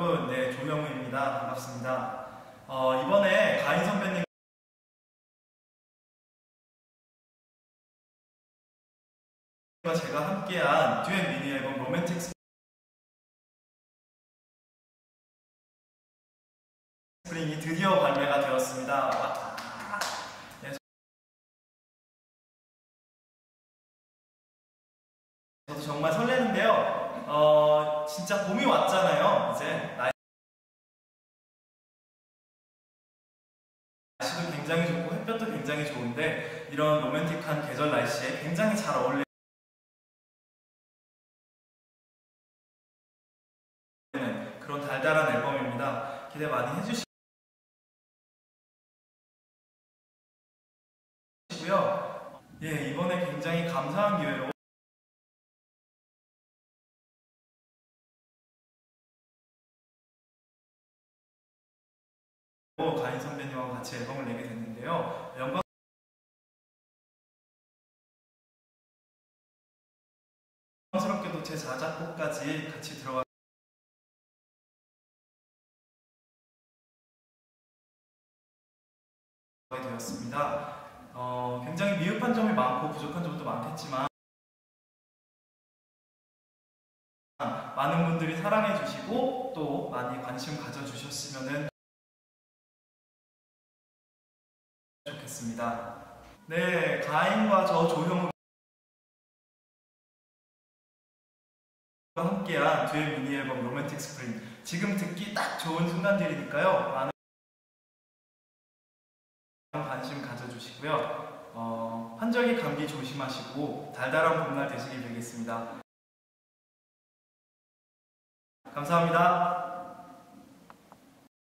여러분, 네, 조명우입니다. 반갑습니다. 어, 이번에 가인 선배님 과 제가 함께한 듀엣 미니 앨범 로맨틱 스프링이 드디어 발매가 되었습니다. 와. 네, 저도 정말 설레는데요. 어, 진짜 봄이 왔잖아요. 이제 날씨도 굉장히 좋고 햇볕도 굉장히 좋은데 이런 로맨틱한 계절 날씨에 굉장히 잘 어울리는 그런 달달한 앨범입니다. 기대 많이 해주시고요. 예, 이번에 굉장히 감사한 기회로 가인 선배님하고 같이 앨범을 내게 됐는데요. 영광 스럽게도 제 자작곡까지 같이 들어가 게 되었습니다. 어, 굉장히 미흡한 점이 많고 부족한 점도 많겠지만 많은 분들이 사랑해 주시고 또 많이 관심 가져 주셨으면 좋겠습니다. 네, 가인과 저 조형우 함께한 듀엣 미니 앨범 로맨틱 스프링 지금 듣기 딱 좋은 순간들이니까요. 많은 관심 가져주시고요. 어, 환절기 감기 조심하시고 달달한 봄날 되시길 빌겠습니다. 감사합니다.